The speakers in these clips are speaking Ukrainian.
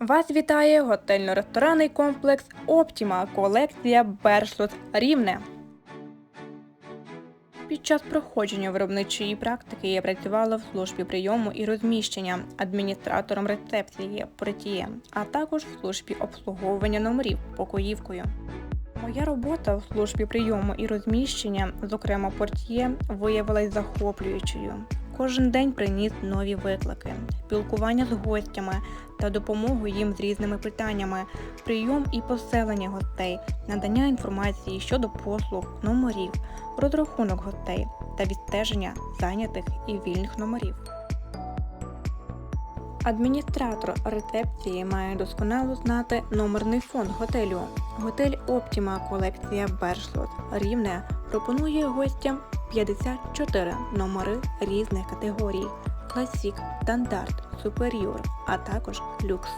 Вас вітає готельно-ресторанний комплекс Оптіма, колекція Бершлот Рівне. Під час проходження виробничої практики я працювала в службі прийому і розміщення, адміністратором рецепції, портіє, а також в службі обслуговування номерів покоївкою. Моя робота в службі прийому і розміщення, зокрема портьє, виявилась захоплюючою. Кожен день приніс нові виклики, спілкування з гостями та допомогу їм з різними питаннями, прийом і поселення гостей, надання інформації щодо послуг, номерів, розрахунок гостей та відстеження зайнятих і вільних номерів. Адміністратор рецепції має досконало знати номерний фонд готелю. Готель Оптіма колекція Бершлот Рівне пропонує гостям 54 номери різних категорій: класік, стандарт, суперіор, а також люкс.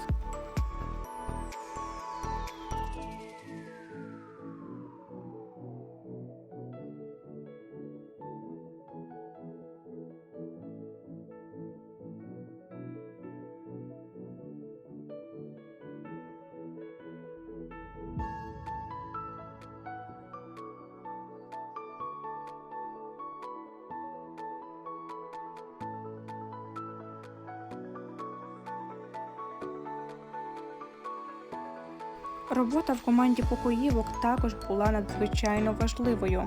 Робота в команді покоївок також була надзвичайно важливою.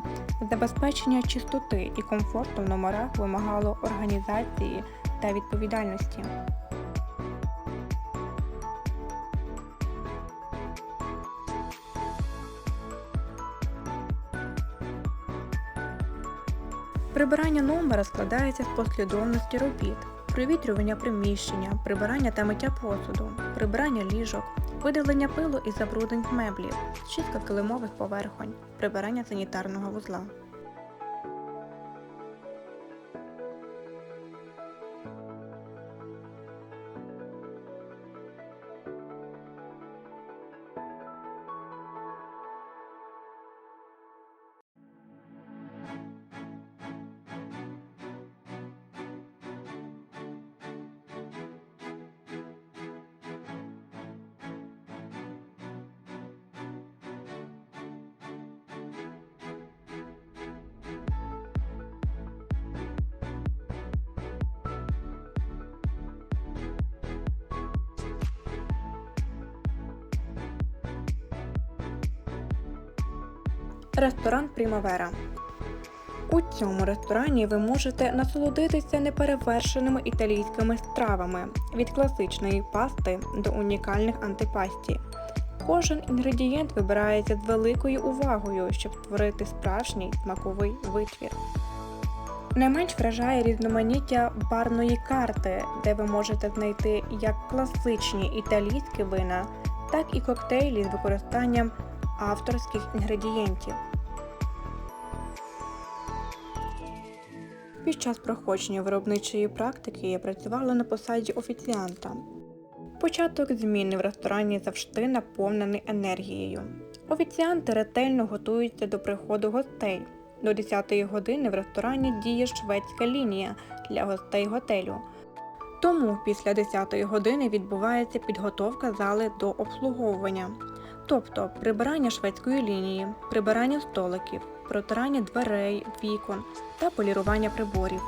Забезпечення чистоти і комфорту в номерах вимагало організації та відповідальності. Прибирання номера складається з послідовності робіт, провітрювання приміщення, прибирання та миття посуду, прибирання ліжок, видалення пилу і забруднень меблів, чистка килимових поверхонь, прибирання санітарного вузла. Ресторан Примавера. У цьому ресторані ви можете насолодитися неперевершеними італійськими стравами від класичної пасти до унікальних антипасті. Кожен інгредієнт вибирається з великою увагою, щоб створити справжній смаковий витвір. Не менш вражає різноманіття барної карти, де ви можете знайти як класичні італійські вина, так і коктейлі з використанням авторських інгредієнтів. Під час проходження виробничої практики я працювала на посаді офіціанта. Початок зміни в ресторані завжди наповнений енергією. Офіціанти ретельно готуються до приходу гостей. До 10-ї години в ресторані діє шведська лінія для гостей готелю. Тому після 10-ї години відбувається підготовка зали до обслуговування, тобто прибирання шведської лінії, прибирання столиків, протирання дверей, вікон та полірування приборів.